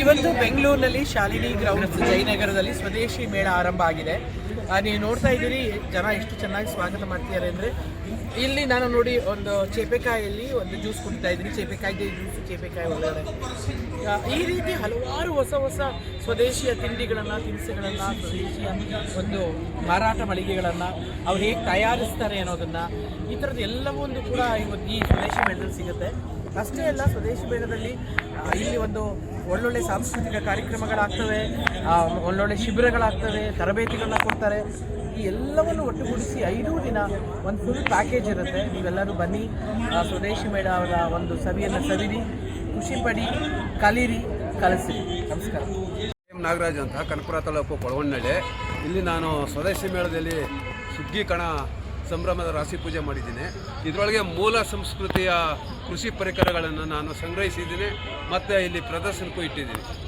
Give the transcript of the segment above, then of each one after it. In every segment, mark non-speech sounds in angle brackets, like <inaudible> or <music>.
ಇವತ್ತು ಬೆಂಗಳೂರಿನಲ್ಲಿ ಶಾಲಿನಿ ಗ್ರೌಂಡ್ಸ್ ಜಯನಗರದಲ್ಲಿ ಸ್ವದೇಶಿ ಮೇಳ ಆರಂಭ ಆಗಿದೆ. ನೀವು ನೋಡ್ತಾ ಇದ್ದೀರಿ, ಜನ ಎಷ್ಟು ಚೆನ್ನಾಗಿ ಸ್ವಾಗತ ಮಾಡ್ತಿದ್ದಾರೆ ಅಂದರೆ, ಇಲ್ಲಿ ನಾನು ನೋಡಿ ಒಂದು ಚೇಪೆಕಾಯಲ್ಲಿ ಒಂದು ಜ್ಯೂಸ್ ಕುಡಿತಾ ಇದ್ದೀನಿ. ಚೇಪೆಕಾಯಿಗೆ ಜ್ಯೂಸ್, ಚೇಪೆಕಾಯಿ ಒಳ್ಳೆ ಈ ರೀತಿ ಹಲವಾರು ಹೊಸ ಹೊಸ ಸ್ವದೇಶಿಯ ತಿಂಡಿಗಳನ್ನು, ತಿನಿಸುಗಳನ್ನು, ಸ್ವದೇಶಿಯ ಒಂದು ಮಾರಾಟ ಮಳಿಗೆಗಳನ್ನು ಅವ್ರು ಹೇಗೆ ತಯಾರಿಸ್ತಾರೆ ಅನ್ನೋದನ್ನು, ಈ ಥರದ್ದು ಎಲ್ಲವೊಂದು ಕೂಡ ಇವತ್ತು ಈ ಸ್ವದೇಶಿ ಮೇಳದಲ್ಲಿ ಸಿಗುತ್ತೆ. ಅಷ್ಟೇ ಅಲ್ಲ, ಸ್ವದೇಶಿ ಮೇಳದಲ್ಲಿ ಇಲ್ಲಿ ಒಂದು ಒಳ್ಳೊಳ್ಳೆ ಸಾಂಸ್ಕೃತಿಕ ಕಾರ್ಯಕ್ರಮಗಳಾಗ್ತವೆ ಒಳ್ಳೊಳ್ಳೆ ಶಿಬಿರಗಳಾಗ್ತವೆ, ತರಬೇತಿಗಳನ್ನ ಕೊಡ್ತಾರೆ. ಈ ಎಲ್ಲವನ್ನು ಒಟ್ಟುಗೂಡಿಸಿ ಐದು ದಿನ ಒಂದು ಫುಲ್ ಪ್ಯಾಕೇಜ್ ಇರುತ್ತೆ. ನೀವೆಲ್ಲರೂ ಬನ್ನಿ. ಸ್ವದೇಶಿ ಅವರ ಒಂದು ಸವಿಯನ್ನು ಸವಿರಿ, ಖುಷಿ ಪಡಿ, ಕಲೀರಿ ಕಲಿಸಿರಿ ನಮಸ್ಕಾರ. ಎಂ ನಾಗರಾಜ್ ಅಂತ, ಕನಕಪುರ ತಾಲೂಕು ಕೊಳವಣ್ಣಳ್ಳಿ. ಇಲ್ಲಿ ನಾನು ಸ್ವದೇಶಿ ಮೇಳದಲ್ಲಿ ಸುಗ್ಗಿ ಕಣ ಸಂಭ್ರಮದ ರಾಶಿ ಪೂಜೆ ಮಾಡಿದ್ದೀನಿ. ಇದರೊಳಗೆ ಮೂಲ ಸಂಸ್ಕೃತಿಯ ಕೃಷಿ ಪರಿಕರಗಳನ್ನು ನಾನು ಸಂಗ್ರಹಿಸಿದ್ದೀನಿ. ಮತ್ತು ಇಲ್ಲಿ ಪ್ರದರ್ಶನಕ್ಕೂ ಇಟ್ಟಿದ್ದೀನಿ.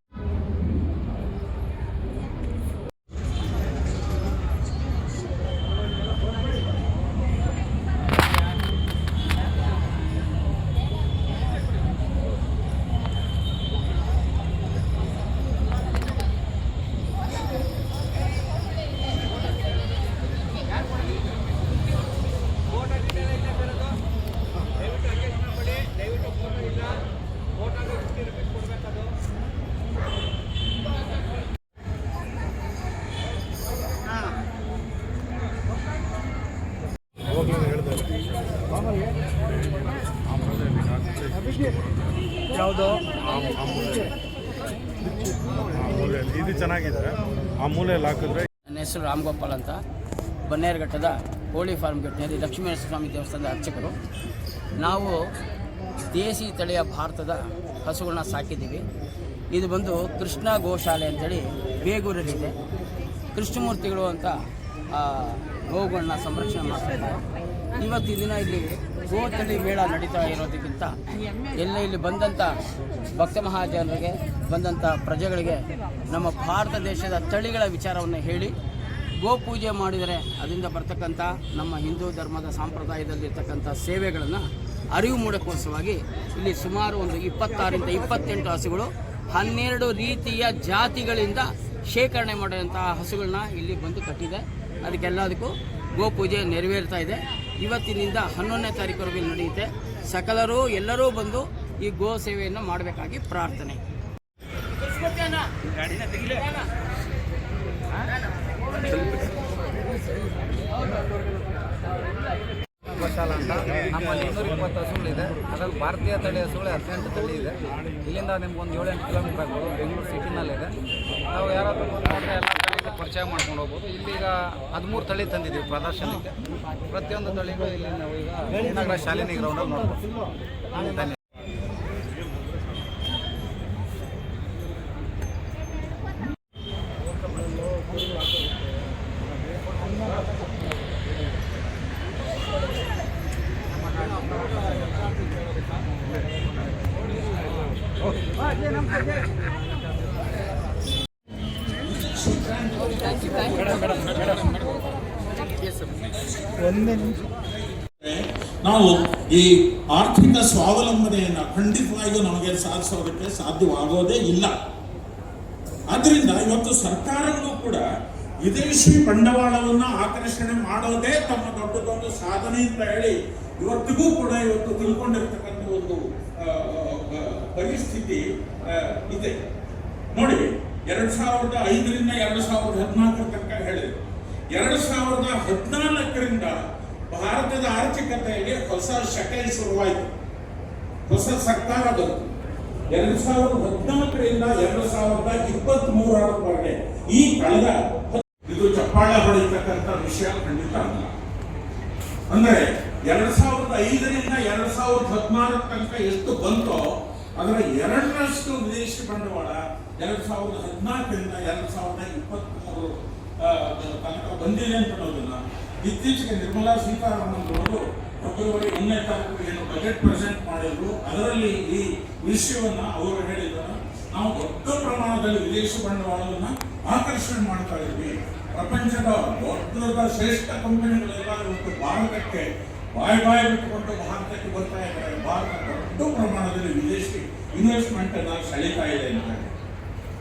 ಯಾವುದೋ? ಇದು ಚೆನ್ನಾಗಿದೆ. ಆ ಮೂಲೆಯಲ್ಲಿ ಹಾಕಿದ್ರೆ ನನ್ನ ಹೆಸರು ರಾಮಗೋಪಾಲ್ ಅಂತ. ಬನ್ನೇರುಘಟ್ಟದ ಕೋಳಿ ಫಾರ್ಮ್ ಘಟನೆಯಲ್ಲಿ ಲಕ್ಷ್ಮೀನರಸಿಂಹ ಸ್ವಾಮಿ ದೇವಸ್ಥಾನದ ಅರ್ಚಕರು. ನಾವು ದೇಸಿ ತಳಿಯ ಭಾರತದ ಹಸುಗಳನ್ನ ಸಾಕಿದ್ದೀವಿ. ಇದು ಬಂದು ಕೃಷ್ಣ ಗೋಶಾಲೆ ಅಂತೇಳಿ ಬೇಗೂರಲ್ಲಿದೆ. ಕೃಷ್ಣಮೂರ್ತಿಗಳು ಅಂತ ಆ, ಗೋವುಗಳನ್ನ ಸಂರಕ್ಷಣೆ ಮಾಡ್ತಾ ಇದ್ದಾರೆ. ಇವತ್ತು ದಿನ ಇಲ್ಲಿ ಗೋತಳಿ ಮೇಳ ನಡೀತಾ ಇರೋದಕ್ಕಿಂತ ಎಲ್ಲ ಇಲ್ಲಿ ಬಂದಂಥ ಭಕ್ತ ಮಹಾಜನರಿಗೆ ಬಂದಂಥ ಪ್ರಜೆಗಳಿಗೆ ನಮ್ಮ ಭಾರತ ದೇಶದ ತಳಿಗಳ ವಿಚಾರವನ್ನು ಹೇಳಿ ಗೋ ಪೂಜೆ ಮಾಡಿದರೆ ಅದರಿಂದ ಬರ್ತಕ್ಕಂಥ ನಮ್ಮ ಹಿಂದೂ ಧರ್ಮದ ಸಾಂಪ್ರದಾಯದಲ್ಲಿರ್ತಕ್ಕಂಥ ಸೇವೆಗಳನ್ನು ಅರಿವು ಮೂಡಕ್ಕೋಸ್ಕರವಾಗಿ ಇಲ್ಲಿ ಸುಮಾರು ಒಂದು ಇಪ್ಪತ್ತಾರಿಂದ ಇಪ್ಪತ್ತೆಂಟು ಹಸುಗಳು, ಹನ್ನೆರಡು ರೀತಿಯ ಜಾತಿಗಳಿಂದ ಶೇಖರಣೆ ಮಾಡಿದಂತಹ ಹಸುಗಳನ್ನ ಇಲ್ಲಿ ಬಂದು ಕಟ್ಟಿದೆ. ಅದಕ್ಕೆಲ್ಲದಕ್ಕೂ ಗೋ ಪೂಜೆ ನೆರವೇರ್ತಾ ಇದೆ. ಇವತ್ತಿನಿಂದ ಹನ್ನೊಂದನೇ ತಾರೀಕುವರೆಗೆ ನಡೆಯುತ್ತೆ. ಸಕಲರು ಎಲ್ಲರೂ ಬಂದು ಈ ಗೋ ಸೇವೆಯನ್ನು ಮಾಡಬೇಕಾಗಿ ಪ್ರಾರ್ಥನೆ. ಗೋಶಾಲ ಅಂತ ನಮ್ಮಲ್ಲಿ ಇನ್ನೂರ ಇಪ್ಪತ್ತು ಹಸುಗಳಿದೆ ಅದರಲ್ಲಿ ಭಾರತೀಯ ತಳಿ ಹಸುಗಳು ಹದಿನೆಂಟು ತಳಿ ಇದೆ. ಇಲ್ಲಿಂದ ನಿಮ್ಗೆ ಒಂದು ಏಳೆಂಟು ಕಿಲೋಮೀಟರ್ ಆಗ್ಬೋದು ಬೆಂಗಳೂರು ಸಿಟಿನಲ್ಲಿದೆ ನಾವು ಯಾರಾದರೂ ಬಂದರೆ ಎಲ್ಲ ತಳಿಗೂ ಪರಿಚಯ ಮಾಡ್ಕೊಂಡು ಹೋಗ್ಬೋದು. ಇಲ್ಲಿಗ ಹದಿಮೂರು ತಳಿ ತಂದಿದ್ದೀವಿ ಪ್ರದರ್ಶನಕ್ಕೆ. ಪ್ರತಿಯೊಂದು ತಳಿಗೂ ಇಲ್ಲಿ ನಾವು ಈಗ ನಗರ ಶಾಲಿನಿ ಗ್ರೌಂಡಲ್ಲಿ ನೋಡ್ಬೋದು ಧನ್ಯವಾದ ನಾವು ಈ ಆರ್ಥಿಕ ಸ್ವಾವಲಂಬನೆಯನ್ನು ಖಂಡಿತವಾಗಿಯೂ ನಮಗೆ ಸಾಧಿಸೋದಕ್ಕೆ ಸಾಧ್ಯವಾಗೋದೇ ಇಲ್ಲ. ಆದ್ರಿಂದ ಇವತ್ತು ಸರ್ಕಾರಗಳು ಕೂಡ ವಿದೇಶಿ ಬಂಡವಾಳವನ್ನು ಆಕರ್ಷಣೆ ಮಾಡೋದೇ ತಮ್ಮ ದೊಡ್ಡದೊಂದು ಸಾಧನೆ ಅಂತ ಹೇಳಿ ಇವತ್ತಿಗೂ ಕೂಡ ಇವತ್ತು ತಿಳ್ಕೊಂಡಿರ್ತಕ್ಕಂಥ ಒಂದು ಪರಿಸ್ಥಿತಿ ಇದೆ. ನೋಡಿ, ಎರಡ್ ಸಾವಿರದ ಐದರಿಂದ ಎರಡು ಸಾವಿರದ ಹದಿನಾಲ್ಕರ ತನಕ ಹೇಳಿದ್ರು. ಎರಡು ಸಾವಿರದ ಹದಿನಾಲ್ಕರಿಂದ ಭಾರತದ ಆರ್ಥಿಕತೆಯಲ್ಲಿ ಹೊಸ ಶಕೆ ಶುರುವಾಯಿತು. ಹೊಸ ಸರ್ಕಾರ ಬಂತು. ಎರಡ್ ಸಾವಿರದ ಹದಿನಾಲ್ಕರಿಂದ ಎರಡು ಸಾವಿರದ ಇಪ್ಪತ್ತ್ ಮೂರರವರೆಗೆ ಈ ಕಳೆದ ಇದು ಚಪ್ಪಾಳೆ ಹೊಡೆಯತಕ್ಕಂಥ ವಿಷಯ ಖಂಡಿತ ಅಲ್ಲ. ಅಂದ್ರೆ ಎರಡ್ ಸಾವಿರದ ಐದರಿಂದ ಎರಡ್ ಸಾವಿರದ ಹದಿನಾರರ ತನಕ ಎಷ್ಟು ಬಂತೋ, ಅದರ ಎರಡರಷ್ಟು ವಿದೇಶಿ ಬಂಡವಾಳ ಎರಡ್ ಸಾವಿರದ ಹದಿನಾಲ್ಕರಿಂದ ಎರಡ್ ಸಾವಿರದ ಇಪ್ಪತ್ತ್ಮೂರು ಮೂರು ತನಕ ಬಂದಿದೆ ಅಂತ ಅನ್ನೋದನ್ನ ಇತ್ತೀಚೆಗೆ ನಿರ್ಮಲಾ ಸೀತಾರಾಮನ್ ಅವರು ಫೆಬ್ರವರಿ ಒಂದನೇ ತಾರೀಕು ಏನು ಬಜೆಟ್ ಪ್ರೆಸೆಂಟ್ ಮಾಡಿದ್ರು. ಅದರಲ್ಲಿ ಈ ವಿಷಯವನ್ನು ಅವರು ಹೇಳಿದ್ದಾರೆ ನಾವು ದೊಡ್ಡ ಪ್ರಮಾಣದಲ್ಲಿ ವಿದೇಶಿ ಬಂಡವಾಳವನ್ನು ಆಕರ್ಷಣೆ ಮಾಡ್ತಾ ಇದ್ವಿ. ಪ್ರಪಂಚದ ದೊಡ್ಡದ ದೊಡ್ಡ ಶ್ರೇಷ್ಠ ಕಂಪನಿಗಳೆಲ್ಲ ಇವತ್ತು ಭಾರತಕ್ಕೆ ಬಾಯ್ ಬಾಯ್ ಬಿಟ್ಟುಕೊಂಡು ಭಾರತಕ್ಕೆ ಬರ್ತಾ ಇದ್ದಾರೆ. ಭಾರತ ದೊಡ್ಡ ಪ್ರಮಾಣದಲ್ಲಿ ವಿದೇಶಿ ಇನ್ವೆಸ್ಟ್ಮೆಂಟ್ ಅನ್ನ ಸೆಳೀತಾ ಇದೆ ಅಂತಾರೆ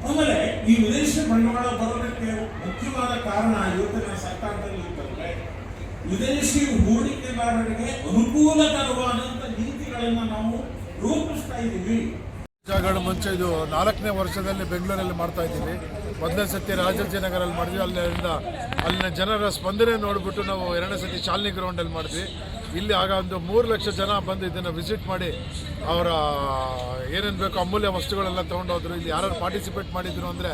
ಆಮೇಲೆ ಈ ವಿದೇಶಿ ಬಂಡವಾಳ ಬರೋದಕ್ಕೆ ಮುಖ್ಯವಾದ ಕಾರಣ ಇವತ್ತಿನ ಸರ್ಕಾರದಲ್ಲಿ ವಿದೇಶಿ ಹೂಡಿಕೆದಾರರಿಗೆ ಅನುಕೂಲಕರವಾದಂತ ನೀತಿಗಳನ್ನು ನಾವು ರೂಪಿಸ್ತಾ ಇದ್ದೀವಿ. ಮುಂಚೆ ಇದು ನಾಲ್ಕನೇ ವರ್ಷದಲ್ಲಿ ಬೆಂಗಳೂರಲ್ಲಿ ಮಾಡ್ತಾ ಇದ್ದೀವಿ. ಮೊದಲನೇ ಸತಿ ರಾಜಾಜಿನಗರಲ್ಲಿ ಮಾಡಿದ್ವಿ. ಅಲ್ಲಿಂದ ಅಲ್ಲಿನ ಜನರ ಸ್ಪಂದನೆ ನೋಡಿಬಿಟ್ಟು ನಾವು ಎರಡನೇ ಸತಿ ಶಾಲಿನಿ ಗ್ರೌಂಡಲ್ಲಿ ಮಾಡಿದ್ವಿ. ಇಲ್ಲಿ ಆಗ ಒಂದು ಮೂರು ಲಕ್ಷ ಜನ ಬಂದು ಇದನ್ನು ವಿಸಿಟ್ ಮಾಡಿ ಅವರ, ಏನೇನು ಬೇಕೋ ಅಮೂಲ್ಯ ವಸ್ತುಗಳೆಲ್ಲ ತೊಗೊಂಡೋದ್ರು. ಇಲ್ಲಿ ಯಾರು ಪಾರ್ಟಿಸಿಪೇಟ್ ಮಾಡಿದ್ರು ಅಂದರೆ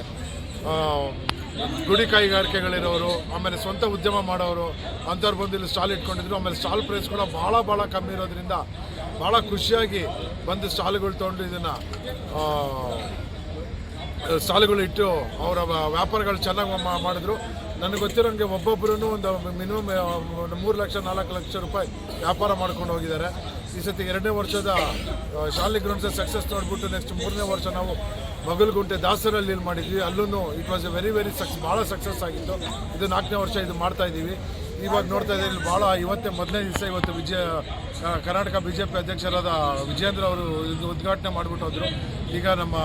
ಗುಡಿ ಕೈಗಾರಿಕೆಗಳಿರೋರು, ಆಮೇಲೆ ಸ್ವಂತ ಉದ್ಯಮ ಮಾಡೋರು, ಅಂಥವ್ರು ಬಂದು ಇಲ್ಲಿ ಸ್ಟಾಲ್ ಇಟ್ಕೊಂಡಿದ್ರು, ಆಮೇಲೆ ಸ್ಟಾಲ್ ಪ್ರೈಸ್ ಕೂಡ ಭಾಳ ಭಾಳ ಕಮ್ಮಿ ಇರೋದ್ರಿಂದ ಭಾಳ ಖುಷಿಯಾಗಿ ಬಂದು ಸ್ಟಾಲ್ಗಳು ತೊಗೊಂಡು ಇದನ್ನು ಸ್ಟಾಲ್ಗಳು ಇಟ್ಟು ಅವರ ವ್ಯಾಪಾರಗಳು ಚೆನ್ನಾಗಿ ಮಾಡಿದ್ರು. ನನಗೆ ಗೊತ್ತಿರೋಂಗೆ ಒಬ್ಬೊಬ್ಬರೂ ಒಂದು ಮಿನಿಮಮ್ ಮೂರು ಲಕ್ಷ, ನಾಲ್ಕು ಲಕ್ಷ ರೂಪಾಯಿ ವ್ಯಾಪಾರ ಮಾಡ್ಕೊಂಡು ಹೋಗಿದ್ದಾರೆ. ಈ ಸತಿ ಎರಡನೇ ವರ್ಷದ ಶಾಲಿ ಶಾಲೆ ಗ್ರೌಂಡ್ಸ್ ಸಕ್ಸಸ್ ನೋಡ್ಬಿಟ್ಟು ನೆಕ್ಸ್ಟ್ ಮೂರನೇ ವರ್ಷ ನಾವು ಮಗಲ್ಗುಂಟೆ ದಾಸರಲ್ಲಿ ಇಲ್ಲಿ ಮಾಡಿದ್ವಿ. ಅಲ್ಲೂ it was a very very success ಭಾಳ ಸಕ್ಸಸ್ ಆಗಿತ್ತು. ಇದು ನಾಲ್ಕನೇ ವರ್ಷ ಇದು ಮಾಡ್ತಾ ಇದ್ದೀವಿ. ಇವಾಗ ನೋಡ್ತಾ ಇದ್ದೀವಿ ಭಾಳ ಇವತ್ತೇ ಮೊದಲನೇ ದಿವಸ ಇವತ್ತು Vijaya Karnataka B J P ಅಧ್ಯಕ್ಷರಾದ ವಿಜೇಂದ್ರ ಅವರು ಇದು ಉದ್ಘಾಟನೆ ಮಾಡಿಬಿಟ್ಟು ಹೋದ್ರು. ಈಗ ನಮ್ಮ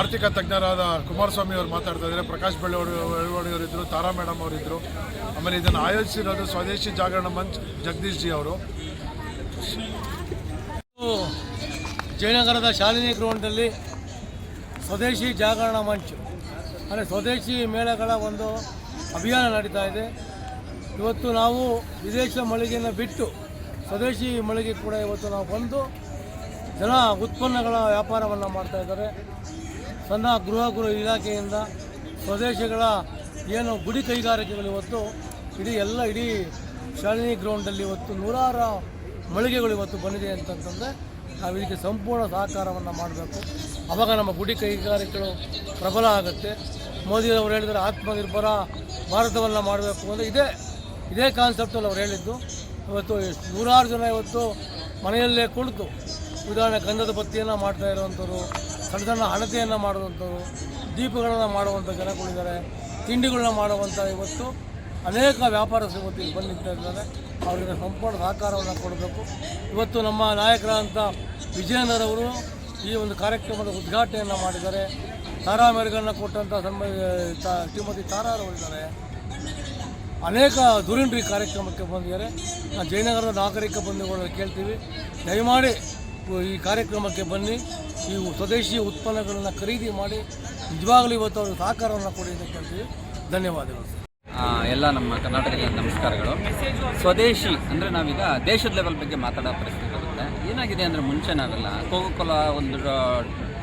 ಆರ್ಥಿಕ ತಜ್ಞರಾದ ಕುಮಾರಸ್ವಾಮಿ ಅವರು ಮಾತಾಡ್ತಾ ಇದ್ದಾರೆ, ಪ್ರಕಾಶ್ ಬೆಳ್ಳವಾಡಿ ಬೆಳ್ಳವಾಡಿಯವರು ಇದ್ದರು ತಾರಾ ಮೇಡಮ್ ಅವರಿದ್ದರು ಆಮೇಲೆ ಇದನ್ನು ಆಯೋಜಿಸಿರೋದು ಸ್ವದೇಶಿ ಜಾಗರಣ ಮಂಚ್ ಜಗದೀಶ್ ಜಿ ಅವರು. ಜಯನಗರದ ಶಾಲಿನಿ ಗ್ರೌಂಡಲ್ಲಿ ಸ್ವದೇಶಿ ಜಾಗರಣ ಮಂಚ್, ಅಂದರೆ ಸ್ವದೇಶಿ ಮೇಳಗಳ ಒಂದು ಅಭಿಯಾನ ನಡೀತಾ ಇದೆ. ಇವತ್ತು ನಾವು ವಿದೇಶ ಮಳಿಗೆಯನ್ನು ಬಿಟ್ಟು ಸ್ವದೇಶಿ ಮಳಿಗೆ ಕೂಡ ಇವತ್ತು ನಾವು ಬಂದು ಜನ ಉತ್ಪನ್ನಗಳ ವ್ಯಾಪಾರವನ್ನು ಮಾಡ್ತಾ ಇದ್ದಾರೆ. ಸಣ್ಣ ಗೃಹ ಗೃಹ ಇಲಾಖೆಯಿಂದ ಸ್ವದೇಶಿಗಳ ಏನು ಗುಡಿ ಕೈಗಾರಿಕೆಗಳು ಇವತ್ತು, ಇಡೀ ಎಲ್ಲ ಇಡೀ ಶಾಲಿನಿ ಗ್ರೌಂಡಲ್ಲಿ ಇವತ್ತು ನೂರಾರು ಮಳಿಗೆಗಳು ಇವತ್ತು ಬಂದಿದೆ ಅಂತಂತಂದರೆ ನಾವು ಇದಕ್ಕೆ ಸಂಪೂರ್ಣ ಸಹಕಾರವನ್ನು ಮಾಡಬೇಕು. ಆವಾಗ ನಮ್ಮ ಗುಡಿ ಕೈಗಾರಿಕೆಗಳು ಪ್ರಬಲ ಆಗುತ್ತೆ. ಮೋದಿಯವರು ಹೇಳಿದರೆ ಆತ್ಮನಿರ್ಭರ ಭಾರತವನ್ನು ಮಾಡಬೇಕು ಅಂದರೆ ಇದೇ ಇದೇ ಕಾನ್ಸೆಪ್ಟಲ್ಲಿ ಅವ್ರು ಹೇಳಿದ್ದು. ಇವತ್ತು ನೂರಾರು ಜನ ಇವತ್ತು ಮನೆಯಲ್ಲೇ ಕುಳಿತು ಉದಾಹರಣೆ ಗಂಧದ ಬತ್ತಿಯನ್ನು ಮಾಡ್ತಾ ಇರುವಂಥವ್ರು, ಸಣ್ಣ ಸಣ್ಣ ಹಣತೆಯನ್ನು ಮಾಡುವಂಥವ್ರು, ದೀಪಗಳನ್ನು ಮಾಡುವಂಥ ಜನಗಳಿದ್ದಾರೆ, ತಿಂಡಿಗಳನ್ನ ಮಾಡುವಂಥ ಇವತ್ತು ಅನೇಕ ವ್ಯಾಪಾರಸ್ಥರು ಇವತ್ತು ಬಂದಿರ್ತಾ ಇದ್ದಾರೆ ಅವರಿಗೆ ಸಂಪೂರ್ಣ ಸಹಕಾರವನ್ನು ಕೊಡಬೇಕು. ಇವತ್ತು ನಮ್ಮ ನಾಯಕರಾದಂಥ ವಿಜಯನರವರು ಈ ಒಂದು ಕಾರ್ಯಕ್ರಮದ ಉದ್ಘಾಟನೆಯನ್ನು ಮಾಡಿದ್ದಾರೆ. ತಾರಾ ಮೇರೆಗಳನ್ನ ಕೊಟ್ಟಂಥ ಶ್ರೀಮತಿ ತಾರಾರವರಿದ್ದಾರೆ ಅನೇಕ ದುರಿಂಡ್ರಿ ಕಾರ್ಯಕ್ರಮಕ್ಕೆ ಬಂದಿದ್ದಾರೆ. ನಾವು ಜಯನಗರದ ನಾಗರಿಕ ಬಂಧುಗಳನ್ನು ಕೇಳ್ತೀವಿ. ದಯಮಾಡಿ ಈ ಕಾರ್ಯಕ್ರಮಕ್ಕೆ ಬನ್ನಿ. ಈ ಸ್ವದೇಶಿ ಉತ್ಪನ್ನಗಳನ್ನು ಖರೀದಿ ಮಾಡಿ ನಿಜವಾಗಲೂ ಇವತ್ತು ಅವರು ಸಹಕಾರವನ್ನು ಕೊಡಿ ಅಂತ ಕೇಳ್ತೀವಿ. ಧನ್ಯವಾದಗಳು ಎಲ್ಲ ನಮ್ಮ ಕರ್ನಾಟಕದ ನಮಸ್ಕಾರಗಳು. ಸ್ವದೇಶಿ ಅಂದರೆ ನಾವೀಗ ದೇಶದ ಲೆವೆಲ್ ಬಗ್ಗೆ ಮಾತಾಡೋ ಪರಿಸ್ಥಿತಿ ಬರುತ್ತೆ. ಏನಾಗಿದೆ ಅಂದರೆ ಮುಂಚೆ ನಾವೆಲ್ಲ ಕೋಕೋಕೋಲ ಒಂದು ಟ-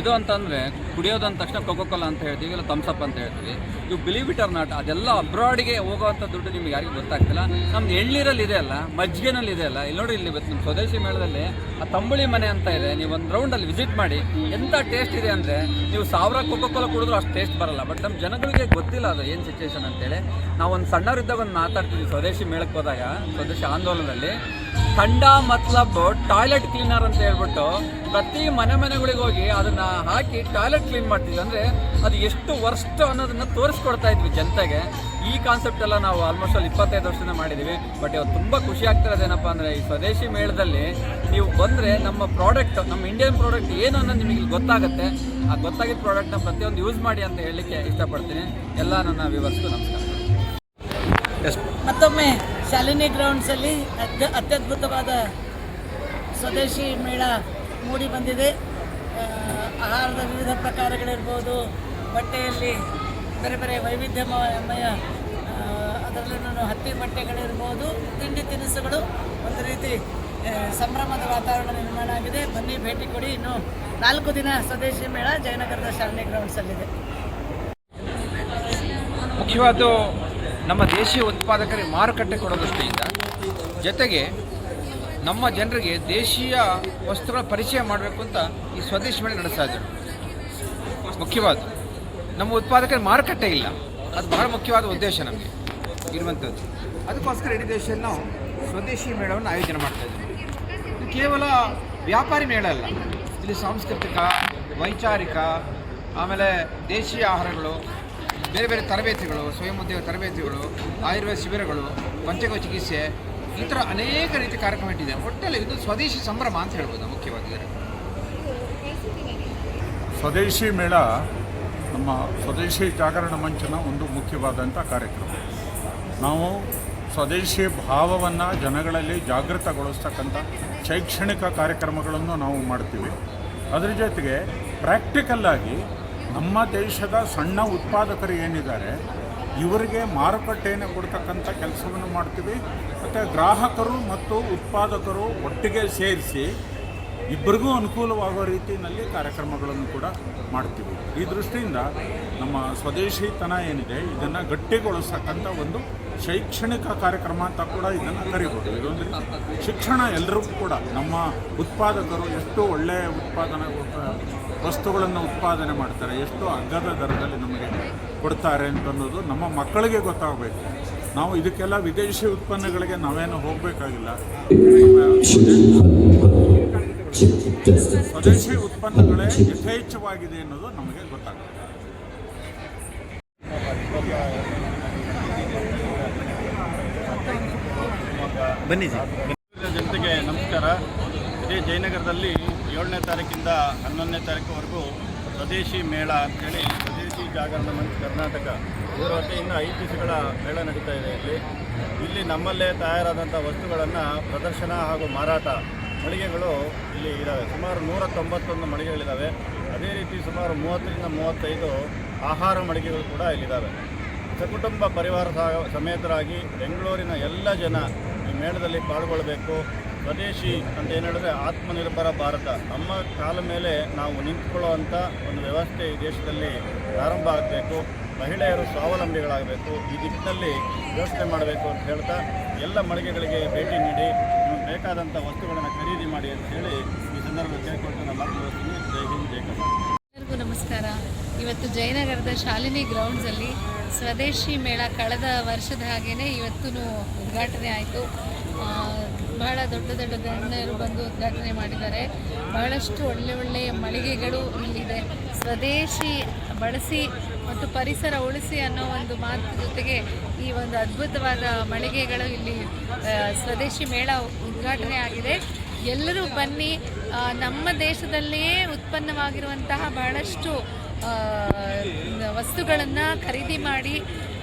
ಇದು ಅಂತಂದರೆ ಕುಡಿಯೋದು ಅಂದ ತಕ್ಷಣ ಕೋಕೋಕೋಲಾ ಅಂತ ಹೇಳ್ತೀವಿ, ಇಲ್ಲ ಥಮ್ಸಪ್ ಅಂತ ಹೇಳ್ತೀವಿ. ಇವು ಬಿಲೀವ್ ಇಟ್ ಆರ್ ನಾಟ್ ಅದೆಲ್ಲ ಅಬ್ರಾಡ್ಗೆ ಹೋಗೋವಂಥ ದುಡ್ಡು ನಿಮ್ಗೆ ಯಾರಿಗೂ ಗೊತ್ತಾಗ್ತಿಲ್ಲ. ನಮ್ದು ಎಳ್ನೀರಲ್ಲಿ ಇದೆ ಅಲ್ಲ, ಮಜ್ಜಿಗೆನಲ್ಲಿ ಇದೆ ಅಲ್ಲ, ಇಲ್ಲಿ ನೋಡಿ ಇಲ್ಲಿ ನಮ್ಮ ಸ್ವದೇಶಿ ಮೇಳದಲ್ಲಿ ಆ ತಂಬುಳಿ ಮನೆ ಅಂತ ಇದೆ. ನೀವು ಒಂದು ರೌಂಡಲ್ಲಿ ವಿಸಿಟ್ ಮಾಡಿ ಎಂಥ ಟೇಸ್ಟ್ ಇದೆ ಅಂದರೆ ನೀವು ಸಾವಿರ ಕೋಕೋಕೋಲ ಕುಡಿದ್ರೂ ಅಷ್ಟು ಟೇಸ್ಟ್ ಬರಲ್ಲ. ಬಟ್ ನಮ್ಮ ಜನಗಳಿಗೆ ಗೊತ್ತಿಲ್ಲ ಅದು ಏನು ಸಿಚುವೇಶನ್ ಅಂತೇಳಿ. ನಾವು ಒಂದು ಸಣ್ಣವರಿದ್ದಾಗ ಒಂದು ಮಾತಾಡ್ತೀವಿ ಸ್ವದೇಶಿ ಮೇಳಕ್ಕೆ ಹೋದಾಗ, ಸ್ವದೇಶಿ ಆಂದೋಲನದಲ್ಲಿ. ಖಂಡ ಮತ್ಲಬ್ ಟಾಯ್ಲೆಟ್ ಕ್ಲೀನರ್ ಅಂತ ಹೇಳ್ಬಿಟ್ಟು ಪ್ರತಿ ಮನೆ ಮನೆಗಳಿಗೆ ಹೋಗಿ ಅದನ್ನ ಹಾಕಿ ಟಾಯ್ಲೆಟ್ ಕ್ಲೀನ್ ಮಾಡ್ತಿದ್ವಿ. ಅಂದ್ರೆ ಅದು ಎಷ್ಟು ವರ್ಷ ಅನ್ನೋದನ್ನ ತೋರಿಸ್ಕೊಡ್ತಾ ಇದ್ವಿ ಜನತೆಗೆ. ಈ ಕಾನ್ಸೆಪ್ಟ್ ಎಲ್ಲ ನಾವು ಆಲ್ಮೋಸ್ಟ್ ಅಲ್ಲಿ ಇಪ್ಪತ್ತೈದು ವರ್ಷದಿಂದ ಮಾಡಿದ್ದೀವಿ ಬಟ್ ಇವತ್ತು ತುಂಬ ಖುಷಿ ಆಗ್ತಿರೋದೇನಪ್ಪ ಅಂದರೆ ಈ ಸ್ವದೇಶಿ ಮೇಳದಲ್ಲಿ ನೀವು ಬಂದರೆ ನಮ್ಮ ಪ್ರಾಡಕ್ಟ್ ನಮ್ಮ ಇಂಡಿಯನ್ ಪ್ರಾಡಕ್ಟ್ ಏನು ಅನ್ನೋದು ನಿಮಗೆ ಗೊತ್ತಾಗುತ್ತೆ. ಆ ಗೊತ್ತಾಗಿದ್ದ ಪ್ರಾಡಕ್ಟ್ನ ಪ್ರತಿಯೊಂದು ಯೂಸ್ ಮಾಡಿ ಅಂತ ಹೇಳಲಿಕ್ಕೆ ಇಷ್ಟಪಡ್ತೀನಿ. ಎಲ್ಲ ನನ್ನ ವಿವರ್ಸ್ಗೂ ನಮಸ್ಕಾರ. ಮತ್ತೊಮ್ಮೆ ಶಾಲಿನಿ ಗ್ರೌಂಡ್ಸಲ್ಲಿ ಅತ್ಯ ಅತ್ಯದ್ಭುತವಾದ ಸ್ವದೇಶಿ ಮೇಳ ಮೂಡಿ ಬಂದಿದೆ. ಆಹಾರದ ವಿವಿಧ ಪ್ರಕಾರಗಳಿರ್ಬೋದು, ಬಟ್ಟೆಯಲ್ಲಿ ಬೇರೆ ಬೇರೆ ವೈವಿಧ್ಯಮಯ ಅದರಲ್ಲಿ ನಾನು ಹತ್ತಿ ಬಟ್ಟೆಗಳಿರ್ಬೋದು, ತಿಂಡಿ ತಿನಿಸುಗಳು ಒಂದು ರೀತಿ ಸಂಭ್ರಮದ ವಾತಾವರಣ ನಿರ್ಮಾಣ ಆಗಿದೆ. ಬನ್ನಿ, ಭೇಟಿ ಕೊಡಿ. ಇನ್ನು ನಾಲ್ಕು ದಿನ ಸ್ವದೇಶಿ ಮೇಳ ಜಯನಗರದ ಶಾಲಿನಿ ಗ್ರೌಂಡ್ಸಲ್ಲಿದೆ ಮುಖ್ಯವಾದ ನಮ್ಮ ದೇಶೀಯ ಉತ್ಪಾದಕರಿಗೆ ಮಾರುಕಟ್ಟೆ ಕೊಡೋ ದೃಷ್ಟಿಯಿಂದ, ಜೊತೆಗೆ ನಮ್ಮ ಜನರಿಗೆ ದೇಶೀಯ ವಸ್ತುಗಳ ಪರಿಚಯ ಮಾಡಬೇಕು ಅಂತ ಈ ಸ್ವದೇಶಿ ಮೇಳ ನಡೆಸ್ತಾ ಇದ್ದರು. ಮುಖ್ಯವಾದ, ನಮ್ಮ ಉತ್ಪಾದಕರಿಗೆ ಮಾರುಕಟ್ಟೆ ಇಲ್ಲ. ಅದು ಬಹಳ ಮುಖ್ಯವಾದ ಉದ್ದೇಶ ನಮಗೆ. ಇರುವಂಥದ್ದು ಅದಕ್ಕೋಸ್ಕರ ಇಡೀ ದೇಶದಲ್ಲಿ ನಾವು ಸ್ವದೇಶಿ ಮೇಳವನ್ನು ಆಯೋಜನೆ ಮಾಡ್ತಾ ಇದ್ದೀವಿ ಇದು ಕೇವಲ ವ್ಯಾಪಾರಿ ಮೇಳ ಅಲ್ಲ. ಇಲ್ಲಿ ಸಾಂಸ್ಕೃತಿಕ, ವೈಚಾರಿಕ, ಆಮೇಲೆ ದೇಶೀಯ ಆಹಾರಗಳು ಬೇರೆ ಬೇರೆ ತರಬೇತಿಗಳು, ಸ್ವಯಂ ಉದ್ಯೋಗ ತರಬೇತಿಗಳು, ಆಯುರ್ವೇದ ಶಿಬಿರಗಳು ಪಂಚಗೋ ಚಿಕಿತ್ಸೆ, ಈ ಥರ ಅನೇಕ ರೀತಿಯ ಕಾರ್ಯಕ್ರಮ ಇಟ್ಟಿದೆ. ಒಟ್ಟಲ್ಲಿ ಇದು ಸ್ವದೇಶಿ ಸಂಭ್ರಮ ಅಂತ ಹೇಳ್ಬೋದು ಮುಖ್ಯವಾಗಿ ಸ್ವದೇಶಿ ಮೇಳ ನಮ್ಮ ಸ್ವದೇಶಿ ಜಾಗರಣ ಮಂಚನ ಒಂದು ಮುಖ್ಯವಾದಂಥ ಕಾರ್ಯಕ್ರಮ. ನಾವು ಸ್ವದೇಶಿ ಭಾವವನ್ನು ಜನಗಳಲ್ಲಿ ಜಾಗೃತಗೊಳಿಸ್ತಕ್ಕಂಥ ಶೈಕ್ಷಣಿಕ ಕಾರ್ಯಕ್ರಮಗಳನ್ನು ನಾವು ಮಾಡ್ತೀವಿ. ಅದರ ಜೊತೆಗೆ ಪ್ರಾಕ್ಟಿಕಲ್ಲಾಗಿ ನಮ್ಮ ದೇಶದ ಸಣ್ಣ ಉತ್ಪಾದಕರು ಏನಿದ್ದಾರೆ, ಇವರಿಗೆ ಮಾರುಕಟ್ಟೆಯನ್ನು ಕೊಡ್ತಕ್ಕಂಥ ಕೆಲಸವನ್ನು ಮಾಡ್ತೀವಿ. ಮತ್ತು ಗ್ರಾಹಕರು ಮತ್ತು ಉತ್ಪಾದಕರು ಒಟ್ಟಿಗೆ ಸೇರಿಸಿ ಇಬ್ಬರಿಗೂ ಅನುಕೂಲವಾಗುವ ರೀತಿಯಲ್ಲಿ ಕಾರ್ಯಕ್ರಮಗಳನ್ನು ಕೂಡ ಮಾಡ್ತೀವಿ. ಈ ದೃಷ್ಟಿಯಿಂದ ನಮ್ಮ ಸ್ವದೇಶಿತನ ಏನಿದೆ, ಇದನ್ನು ಗಟ್ಟಿಗೊಳಿಸ್ತಕ್ಕಂಥ ಒಂದು ಶೈಕ್ಷಣಿಕ ಕಾರ್ಯಕ್ರಮ ಅಂತ ಕೂಡ ಇದನ್ನು ಕರಿಬೋದು. ಇದೊಂದು ಶಿಕ್ಷಣ ಎಲ್ಲರಿಗೂ ಕೂಡ ನಮ್ಮ ಉತ್ಪಾದಕರು ಎಷ್ಟು ಒಳ್ಳೆಯ ಉತ್ಪಾದನೆ ವಸ್ತುಗಳನ್ನು ಉತ್ಪಾದನೆ ಮಾಡ್ತಾರೆ ಎಷ್ಟು ಅಗ್ಗದ ದರದಲ್ಲಿ ನಮಗೆ ಕೊಡ್ತಾರೆ ಅಂತ ಅನ್ನೋದು ನಮ್ಮ ಮಕ್ಕಳಿಗೆ ಗೊತ್ತಾಗಬೇಕು. ನಾವು ಇದಕ್ಕೆಲ್ಲ ವಿದೇಶಿ ಉತ್ಪನ್ನಗಳಿಗೆ ನಾವೇನು ಹೋಗಬೇಕಾಗಿಲ್ಲ. ಸ್ವದೇಶಿ ಉತ್ಪನ್ನಗಳೇ ಯಥೇಚ್ಛವಾಗಿದೆ ಅನ್ನೋದು ನಮಗೆ ಗೊತ್ತಾಗುತ್ತೆ. ಬನ್ನಿ ಜನತೆಗೆ ನಮಸ್ಕಾರ. ಇದೇ ಜಯನಗರದಲ್ಲಿ ಏಳನೇ ತಾರೀಕಿಂದ ಹನ್ನೊಂದನೇ ತಾರೀಕುವರೆಗೂ ಸ್ವದೇಶಿ ಮೇಳ ಅಂತೇಳಿ ಸ್ವದೇಶಿ ಜಾಗರಣ ಮಂಚ್ ಕರ್ನಾಟಕ ಇದರ ವತಿಯಿಂದ ಐದು ದಿವಸಗಳ ಮೇಳ ನಡೀತಾ ಇದೆ ಇಲ್ಲಿ. ಇಲ್ಲಿ ನಮ್ಮಲ್ಲೇ ತಯಾರಾದಂಥ ವಸ್ತುಗಳನ್ನು ಪ್ರದರ್ಶನ ಹಾಗೂ ಮಾರಾಟ ಮಳಿಗೆಗಳು ಇಲ್ಲಿ ಇದ್ದಾವೆ ಸುಮಾರು ನೂರ ತೊಂಬತ್ತೊಂದು ಮಳಿಗೆಗಳಿದ್ದಾವೆ ಅದೇ ರೀತಿ ಸುಮಾರು ಮೂವತ್ತರಿಂದ ಮೂವತ್ತೈದು ಆಹಾರ ಮಳಿಗೆಗಳು ಕೂಡ ಇಲ್ಲಿದ್ದಾವೆ ಸಕುಟುಂಬ ಪರಿವಾರ ಸಮೇತರಾಗಿ ಬೆಂಗಳೂರಿನ ಎಲ್ಲ ಜನ ಮೇಳದಲ್ಲಿ ಪಾಲ್ಗೊಳ್ಬೇಕು ಸ್ವದೇಶಿ ಅಂತ ಏನು ಹೇಳಿದ್ರೆ ಆತ್ಮನಿರ್ಭರ ಭಾರತ. ನಮ್ಮ ಕಾಲ ಮೇಲೆ ನಾವು ನಿಂತ್ಕೊಳ್ಳುವಂಥ ಒಂದು ವ್ಯವಸ್ಥೆ ಈ ದೇಶದಲ್ಲಿ ಪ್ರಾರಂಭ ಆಗಬೇಕು. ಮಹಿಳೆಯರು ಸ್ವಾವಲಂಬಿಗಳಾಗಬೇಕು. ಈ ದಿಕ್ಕಿನಲ್ಲಿ ವ್ಯವಸ್ಥೆ ಮಾಡಬೇಕು ಅಂತ ಹೇಳ್ತಾ ಎಲ್ಲ ಮಳಿಗೆಗಳಿಗೆ ಭೇಟಿ ನೀಡಿ, ನಿಮಗೆ ಬೇಕಾದಂಥ ವಸ್ತುಗಳನ್ನು ಖರೀದಿ ಮಾಡಿ ಅಂತ ಹೇಳಿ ಈ ಸಂದರ್ಭದಲ್ಲಿ ಕೇಳ್ಕೊಳ್ತಾ ನಾನು ಮಾತು. ಜೈ ಹಿಂದ್, ಜೈ ಎಲ್ಲರಿಗೂ ನಮಸ್ಕಾರ. ಇವತ್ತು ಜಯನಗರದ ಶಾಲಿನಿ ಗ್ರೌಂಡ್ಸಲ್ಲಿ ಸ್ವದೇಶಿ ಮೇಳ ಕಳೆದ ವರ್ಷದ ಹಾಗೆಯೇ ಇವತ್ತೂ ಉದ್ಘಾಟನೆ ಆಯಿತು. ಬಹಳ ದೊಡ್ಡ ದೊಡ್ಡ ಗಣ್ಯರು ಬಂದು ಉದ್ಘಾಟನೆ ಮಾಡಿದ್ದಾರೆ. ಬಹಳಷ್ಟು ಒಳ್ಳೆ ಒಳ್ಳೆಯ ಮಳಿಗೆಗಳು ಇಲ್ಲಿದೆ. ಸ್ವದೇಶಿ ಬಳಸಿ ಮತ್ತು ಪರಿಸರ ಉಳಿಸಿ ಅನ್ನೋ ಒಂದು ಮಾತು ಜೊತೆಗೆ ಈ ಒಂದು ಅದ್ಭುತವಾದ ಮಳಿಗೆಗಳು ಇಲ್ಲಿ ಸ್ವದೇಶಿ ಮೇಳ ಉದ್ಘಾಟನೆ ಆಗಿದೆ. ಎಲ್ಲರೂ ಬನ್ನಿ. ನಮ್ಮ ದೇಶದಲ್ಲಿಯೇ ಉತ್ಪನ್ನವಾಗಿರುವಂತಹ ಬಹಳಷ್ಟು ವಸ್ತುಗಳನ್ನು ಖರೀದಿ ಮಾಡಿ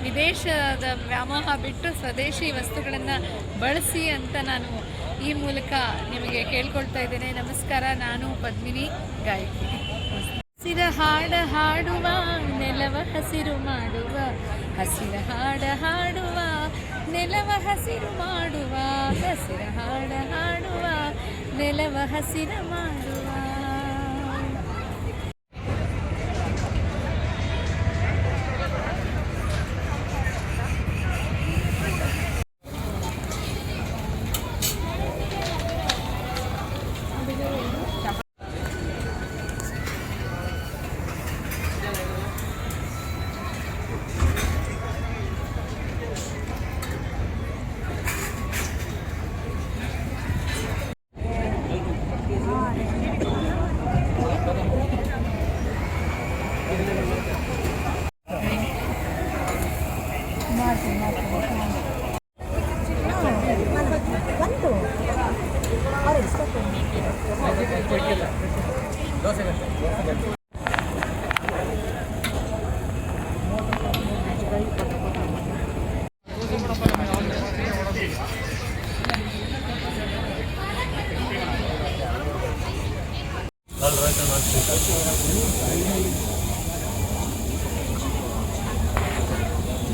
ವಿದೇಶದ ವ್ಯಾಮೋಹ ಬಿಟ್ಟು ಸ್ವದೇಶಿ ವಸ್ತುಗಳನ್ನು ಬಳಸಿ ಅಂತ ನಾನು ಈ ಮೂಲಕ ನಿಮಗೆ ಕೇಳ್ಕೊಳ್ತಾ ಇದ್ದೇನೆ. ನಮಸ್ಕಾರ, ನಾನು ಪದ್ಮಿನಿ ಗಾಯಕಿ. ಹಸಿರ ಹಾಡ ಹಾಡುವ, ನೆಲವ ಹಸಿರು ಮಾಡುವ, ಹಸಿರ ಹಾಡ ಹಾಡುವ, ನೆಲವ ಹಸಿರು ಮಾಡುವ, ಹಸಿರ ಹಾಡ ಹಾಡುವ. ನೆಲವ ಹಸಿರ ಮಾಡುವ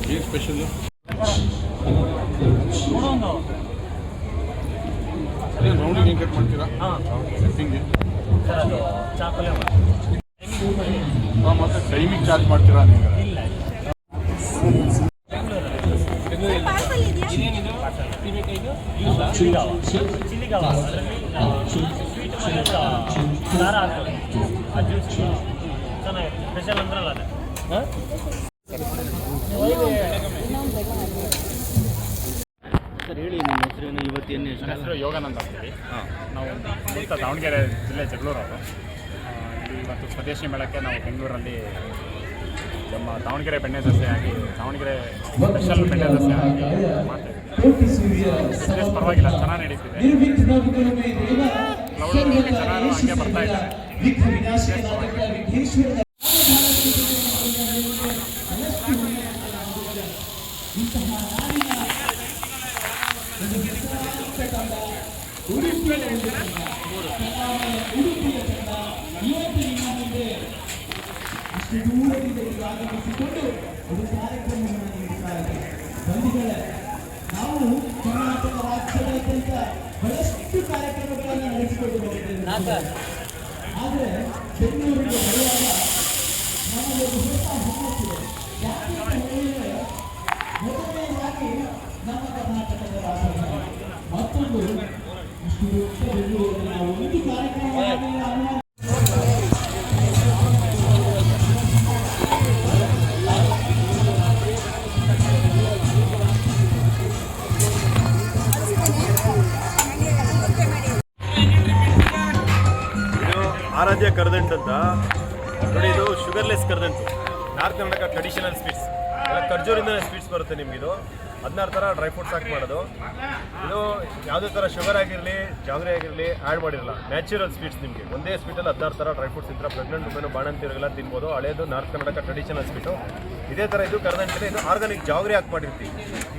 ಏನು ಸ್ಪೆಷಲ್ ರೌಂಡಿಗೆ ಹೆಂಗೆ ಕಟ್ ಮಾಡ್ತೀರಾ? ಹಿಂಗೆ ಹಾಂ ಮತ್ತೆ ಟೈಮಿಗೆ ಚಾರ್ಜ್ ಮಾಡ್ತೀರಾ ನೀವು? ಖಾರ ಚೆನ್ನಾಗಿರುತ್ತೆ. ಸ್ಪೆಷಲ್ ಅಂದ್ರಲ್ಲ ಅದೇ. ಹಾಂ? ಸರ್ ಹೇಳಿ ನಿಮ್ಮ ಹೆಸರೇನು? ಇವತ್ತಿನ ನನ್ನ ಹೆಸರು ಯೋಗಾನಂದ ಅಂತೇಳಿ. ನಾವು ಮೂಲತಃ ದಾವಣಗೆರೆ ಜಿಲ್ಲೆ ಜಗಳೂರು ಅವರು ಇಲ್ಲಿ ಇವತ್ತು ಸ್ವದೇಶಿ ಮೇಳಕ್ಕೆ ನಾವು ಬೆಂಗಳೂರಲ್ಲಿ ನಮ್ಮ ದಾವಣಗೆರೆ ಬೆಣ್ಣೆ ದಸೆ ಆಗಿ ದಾವಣಗೆರೆ ಸ್ಪೆಷಲ್ ಬೆಣ್ಣೆ ದಸೆ ಆಗಿ ಮಾಡ್ತೇವೆ ಪರವಾಗಿಲ್ಲ ಚೆನ್ನಾಗಿ ನಡೀತಿದೆ. ಚೆನ್ನಾಗಿ ಹಂಗೆ ಬರ್ತಾ ಇದ್ದಾರೆ ಇದು <laughs> ಆರಾಧ್ಯ ಕರ್ದಂಟ್ ಅಂತ. ನೋಡಿ, ಇದು sugarless kardant. North Karnataka traditional sweets ಎಲ್ಲ ಖರ್ಜೂರಿಂದ ಸ್ವೀಟ್ಸ್ ಬರುತ್ತೆ ನಿಮ್ಗೆ ಇದು ಹದಿನಾರು ಥರ ಡ್ರೈ ಫ್ರೂಟ್ಸ್ ಹಾಕಿ ಮಾಡೋದು. ಇದು ಯಾವುದೇ ಥರ ಶುಗರ್ ಆಗಿರಲಿ ಜಾಗ್ರಿ ಆಗಿರಲಿ ಆ್ಯಡ್ ಮಾಡಿರಲ್ಲ. ನ್ಯಾಚುರಲ್ ಸ್ವೀಟ್ಸ್ ನಿಮಗೆ. ಒಂದೇ ಸ್ವೀಟಲ್ಲಿ ಹದಿನಾರು ಥರ ಡ್ರೈ ಫ್ರೂಟ್ಸ್ ಇದ್ರೆ ಪ್ರೆಗ್ನೆಂಟ್ ವುಮೆನು ಬಾಣಂತಿರಿಗೆಲ್ಲ ತಿನ್ಬೋದು. ಹಳೇದು ನಾರ್ತ್ ಕರ್ನಾಟಕ ಟ್ರೆಡಿಷನಲ್ ಸ್ವೀಟು ಇದೇ ಥರ ಇದು ಕರ್ದಂಟಿದೆ ಇದು ಆರ್ಗಾನಿಕ್ ಜಾಗ್ರಿ ಹಾಕಿ ಮಾಡಿರ್ತೀವಿ.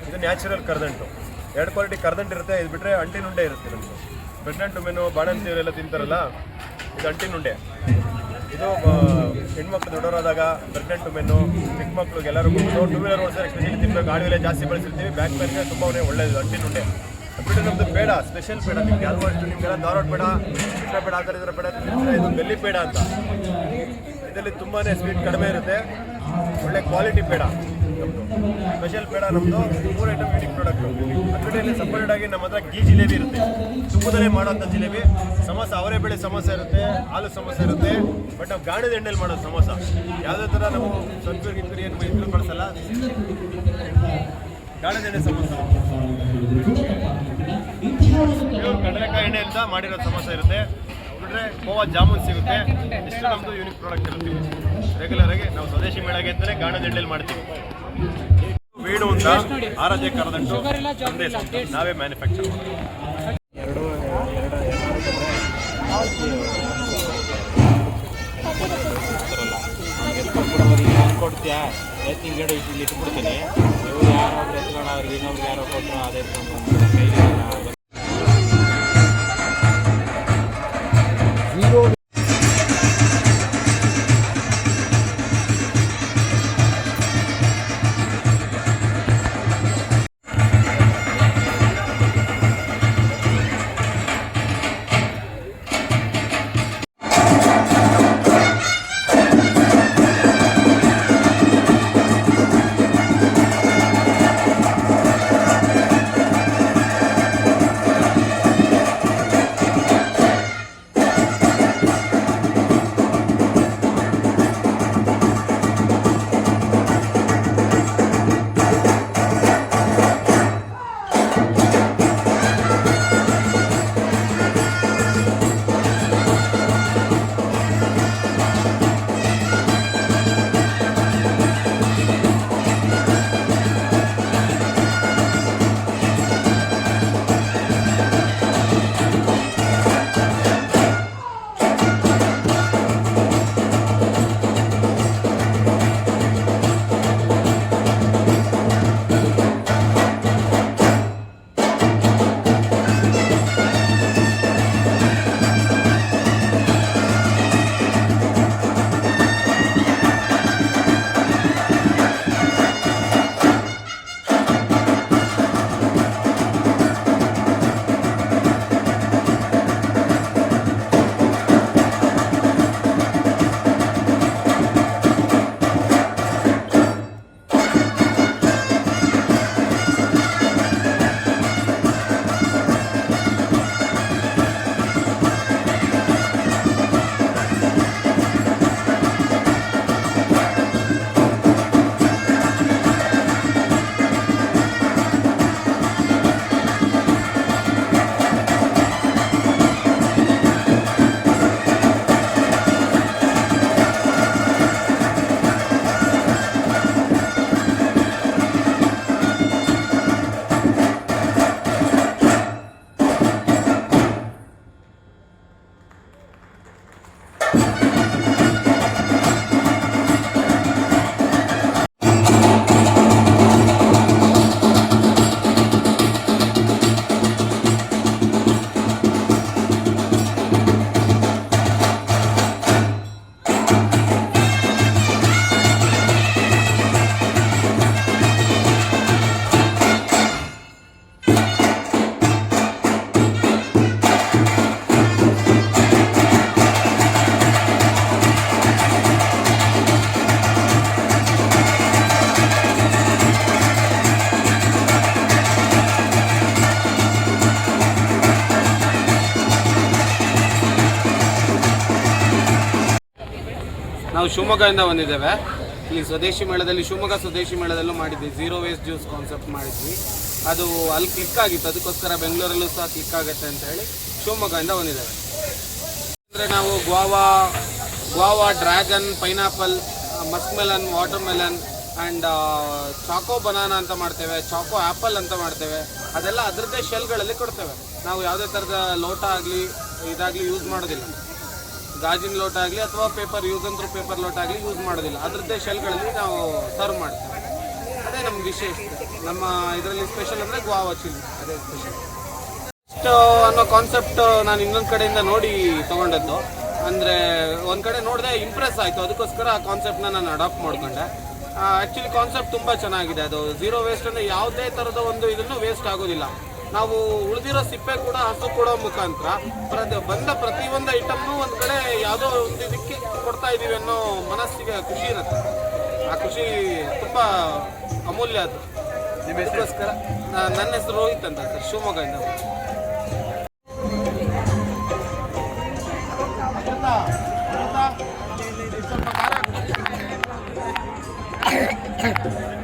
ಇದು ನ್ಯಾಚುರಲ್ ಕರ್ದಂಟು ಎರಡು ಕ್ವಾಲಿಟಿ ಕರ್ದಂಟು ಇರುತ್ತೆ. ಇದು ಬಿಟ್ಟರೆ ಅಂಟಿನುಂಡೆ ಇರುತ್ತೆ ನಮ್ಮದು ಪ್ರೆಗ್ನೆಂಟ್ ವುಮೆನು ಬಾಣಂತಿಯರೆಲ್ಲ ತಿಂತಾರಲ್ಲ, ಇದು ಅಂಟಿನುಂಡೆ ಇದು ಹೆಣ್ಮಕ್ಳು ದೊಡ್ಡವರಾದಾಗ ಪ್ರೆಗ್ನೆಂಟ್ ವುಮೆನ್ನು ಚಿಕ್ಕ ಮಕ್ಳಿಗೆ ಎಲ್ಲರಿಗೂ ಟೂ ವೀಲರ್ ಓಡಿಸೋ ಎಸ್ಪೆಷಲಿ ತಿನ್ಬೇಕು. ಗಾಡಿ ಜಾಸ್ತಿ ಬಳಸಿರ್ತೀವಿ. ಬ್ಯಾಕ್ ಪೇನ್ಗೆ ತುಂಬ ಒಳ್ಳೆಯದು ಅಂಟಿನ ಉಂಡೆ ಬಿಟ್ಟು ನಮ್ಮದು ಬೇಡ ಸ್ಪೆಷಲ್ ಬೇಡ ನಿಮ್ಗೆ ಅಷ್ಟು, ನಿಮಗೆಲ್ಲ ಧಾರವಾಡ ಬೇಡ ಕೃಷ್ಣ ಬೇಡ ಆ ಥರ ಇದ್ರೆ ಬೇಡ ಇದು ಬೆಲ್ಲಿ ಬೇಡ ಅಂತ. ಇದರಲ್ಲಿ ತುಂಬಾ ಸ್ವೀಟ್ ಕಡಿಮೆ ಇರುತ್ತೆ. ಒಳ್ಳೆ ಕ್ವಾಲಿಟಿ ಬೇಡ ಸ್ಪೆಷಲ್ ಪೇಡ ನಮ್ಮದು ಮೂರು ಐಟಮ್ ಯೂನಿಕ್ ಪ್ರಾಡಕ್ಟ್ ಅದರಲ್ಲಿ ಸಪರೇಟ್ ಆಗಿ ನಮ್ಮ ಹತ್ರ ಗೀ ಜಿಲೇಬಿ ಇರುತ್ತೆ. ತುಪ್ಪದಲ್ಲೇ ಮಾಡೋಂಥ ಜಿಲೇಬಿ. ಸಮೋಸ, ಅವರೇ ಬೆಳೆ ಸಮಸ್ಯೆ ಇರುತ್ತೆ. ಹಾಲು ಸಮಸ್ಯೆ ಇರುತ್ತೆ. ಬಟ್ ನಾವು ಗಾಣದ ಎಣ್ಣೆಲಿ ಮಾಡೋದು ಸಮೋಸ. ಯಾವುದೇ ಥರ ನಾವು ಸ್ವಲ್ಪ ಗಿಂತೂರು ಏನು ಇದ್ರು ಬಳಸಲ್ಲ ಗಾಣದ ಎಣ್ಣೆ ಸಮೋಸ. ಕಡಲೆಕಾಯಿ ಎಣ್ಣೆಯಿಂದ ಮಾಡಿರೋ ಸಮೋಸ ಇರುತ್ತೆ. ಬಿಟ್ಟರೆ ಗೋವಾ ಜಾಮೂನ್ ಸಿಗುತ್ತೆ. ಇಷ್ಟು ನಮ್ಮದು ಯೂನಿಕ್ ಪ್ರಾಡಕ್ಟ್ ಇರುತ್ತೆ. ರೆಗ್ಯುಲರ್ ಆಗಿ ನಾವು ಸ್ವದೇಶಿ ಮೇಳಗೆ ಅಂತಲೇ ಗಾಣದ ಎಣ್ಣೆಲಿ ಮಾಡ್ತೀವಿ. ವೀಡು ಅಂತ ಆರಾಧ್ಯ ನಾವೇ ಮ್ಯಾನುಫ್ಯಾಕ್ಚರ್ ಎರಡು ಇಲ್ಲಿ ಇಟ್ಬಿಡ್ತೀನಿ ಇವ್ರು ಯಾರಾದ್ರೂ ಎತ್ಕೊಂಡು ಇನ್ನೊಬ್ರು ಯಾರೋ ಕೊಟ್ಟರು ಅದೇ ನಾವು ಶಿವಮೊಗ್ಗದಿಂದ ಬಂದಿದ್ದೇವೆ. ಇಲ್ಲಿ ಸ್ವದೇಶಿ ಮೇಳದಲ್ಲಿ, ಶಿವಮೊಗ್ಗ ಸ್ವದೇಶಿ ಮೇಳದಲ್ಲೂ ಮಾಡಿದ್ವಿ. ಝೀರೋ ವೇಸ್ಟ್ ಜ್ಯೂಸ್ ಕಾನ್ಸೆಪ್ಟ್ ಮಾಡಿದ್ವಿ. ಅದು ಅಲ್ಲಿ ಕ್ಲಿಕ್ ಆಗಿತ್ತು. ಅದಕ್ಕೋಸ್ಕರ ಬೆಂಗಳೂರಲ್ಲೂ ಸಹ ಕ್ಲಿಕ್ ಆಗುತ್ತೆ ಅಂತ ಹೇಳಿ ಶಿವಮೊಗ್ಗದಿಂದ ಬಂದಿದ್ದೇವೆ. ಅಂದರೆ ನಾವು guava guava dragon pineapple musk melon water melon and choco banana ಅಂತ ಮಾಡ್ತೇವೆ. ಚಾಕೋ ಆ್ಯಪಲ್ ಅಂತ ಮಾಡ್ತೇವೆ. ಅದೆಲ್ಲ ಅದರದ್ದೇ ಶೆಲ್ಗಳಲ್ಲಿ ಕೊಡ್ತೇವೆ. ನಾವು ಯಾವುದೇ ಥರದ ಲೋಟ ಆಗಲಿ, ಇದಾಗಲಿ ಯೂಸ್ ಮಾಡೋದಿಲ್ಲ. ಗಾಜಿನ ಲೋಟ ಆಗಲಿ ಅಥವಾ ಪೇಪರ್ ಯೂಸ್ ಅಂದ್ರೂ ಪೇಪರ್ ಲೋಟ ಆಗಲಿ ಯೂಸ್ ಮಾಡೋದಿಲ್ಲ. ಅದರದ್ದೇ ಶೆಲ್ಗಳಲ್ಲಿ ನಾವು ಸರ್ವ್ ಮಾಡ್ತೇವೆ. ಅದೇ ನಮ್ಮ ವಿಶೇಷ. ನಮ್ಮ ಇದರಲ್ಲಿ ಸ್ಪೆಷಲ್ ಅಂದರೆ ಗೋವಾ ಚಿಲ್ಲಿ ಅದೇ ಸ್ಪೆಷಲ್ ಇಷ್ಟು ಅನ್ನೋ ಕಾನ್ಸೆಪ್ಟ್ ನಾನು ಇನ್ನೊಂದು ಕಡೆಯಿಂದ ನೋಡಿ ತೊಗೊಂಡದ್ದು. ಅಂದರೆ ಒಂದು ಕಡೆ ನೋಡಿದೆ ಇಂಪ್ರೆಸ್ ಆಯಿತು. ಅದಕ್ಕೋಸ್ಕರ ಆ ಕಾನ್ಸೆಪ್ಟ್ನ ನಾನು ಅಡಾಪ್ಟ್ ಮಾಡ್ಕೊಂಡೆ. ಆ್ಯಕ್ಚುಲಿ ಕಾನ್ಸೆಪ್ಟ್ ತುಂಬ ಚೆನ್ನಾಗಿದೆ ಅದು. ಝೀರೋ ವೇಸ್ಟ್ ಅಂದರೆ ಯಾವುದೇ ಥರದ ಒಂದು ಇದನ್ನು ವೇಸ್ಟ್ ಆಗೋದಿಲ್ಲ. ನಾವು ಉಳಿದಿರೋ ಸಿಪ್ಪೆ ಕೂಡ ಹಸು ಕೊಡೋ ಮುಖಾಂತರ ಪ್ರತಿ ಬಂದ ಪ್ರತಿಯೊಂದು ಐಟಮ್ನು ಒಂದು ಕಡೆ ಯಾವುದೋ ಒಂದು ಇದಕ್ಕೆ ಕೊಡ್ತಾ ಇದ್ದೀವಿ ಅನ್ನೋ ಮನಸ್ಸಿಗೆ ಖುಷಿ ಇರುತ್ತೆ ಆ ಖುಷಿ ತುಂಬ ಅಮೂಲ್ಯ ಅದು ನಿಮಗೋಸ್ಕರ ನನ್ನ ಹೆಸರು ರೋಹಿತ್ ಅಂತ ಸರ್ ಶಿವಮೊಗ್ಗದಿಂದ ಸ್ವಲ್ಪ you.